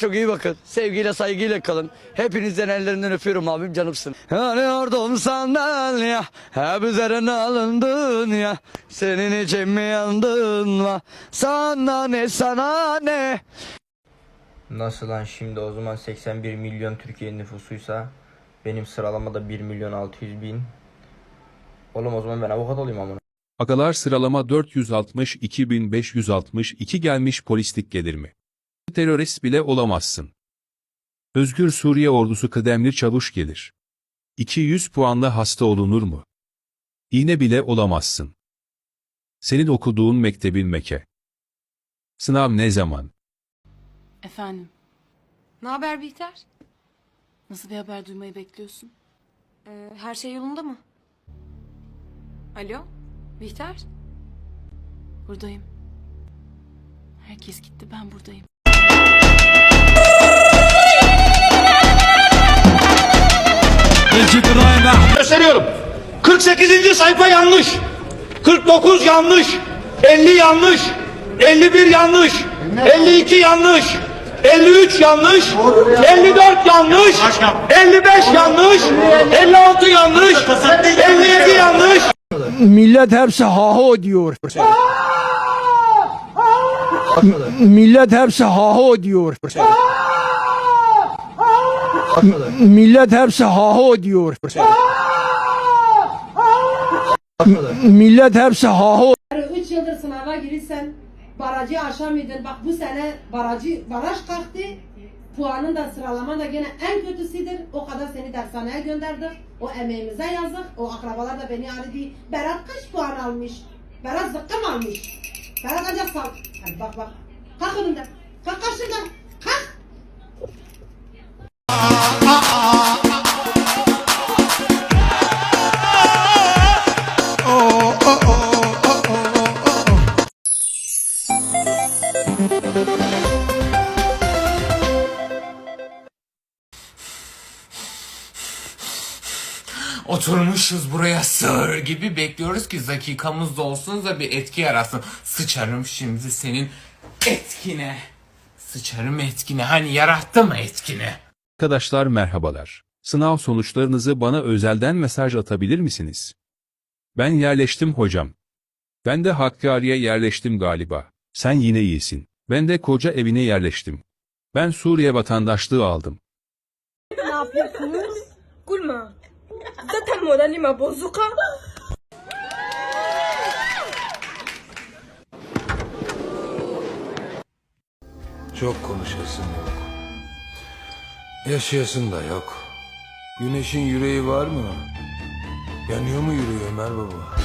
çok iyi bakın. Sevgiyle saygıyla kalın. Hepinizden ellerinden öpüyorum abim canımsın. Yanıyordum senden ya. Hep üzerine alındın ya. Senin için mi yandın va? Sana ne sana ne. Nasıl lan şimdi o zaman 81 milyon Türkiye nüfusuysa benim sıralamada 1 milyon 600 bin. Oğlum o zaman ben avukat olayım amına. Agalar sıralama 462.562 gelmiş polislik gelir mi? Terörist bile olamazsın. Özgür Suriye ordusu kıdemli çavuş gelir. 200 puanla hasta olunur mu? İğne bile olamazsın. Senin okuduğun mektebin meke. Sınav ne zaman? Efendim, Ne haber Bihter? nasıl bir haber duymayı bekliyorsun? Ee, her şey yolunda mı? Alo? Bihter? Buradayım. Herkes gitti, ben buradayım. Gösteriyorum. 48. sayfa yanlış. 49 yanlış. 50 yanlış. 51 yanlış. 52 yanlış. 53 yanlış. 54 yanlış. 55 yanlış. 56 yanlış. 57 yanlış. Millet hepsi haho diyor. Millet hepsi haho diyor. Millet hepsi haho diyor. Millet hepsi haho 3 yıldır sınava girirsen barajı aşamıyordun. Bak bu sene barajı baraj kalktı. Puanın da sıralaman da gene en kötüsüdür. O kadar seni dershaneye gönderdik. O emeğimize yazık. O akrabalar da beni aradı. Berat kaç puan almış? Berat zıkkım almış. Berat ancak sal. Hadi bak bak. Kalk önümden. Kalk karşımdan. Oturmuşuz buraya sığır gibi bekliyoruz ki dakikamız dolsun da bir etki yarasın. Sıçarım şimdi senin etkine. Sıçarım etkine. Hani yarattı mı etkini? Arkadaşlar merhabalar. Sınav sonuçlarınızı bana özelden mesaj atabilir misiniz? Ben yerleştim hocam. Ben de Hakkari'ye yerleştim galiba. Sen yine iyisin. Ben de koca evine yerleştim. Ben Suriye vatandaşlığı aldım. Ne yapıyorsunuz? Gülme. Zaten moralime bozuk ha. Çok konuşasın yok. Yaşayasın da yok. Güneşin yüreği var mı? Yanıyor mu yüreği Ömer baba?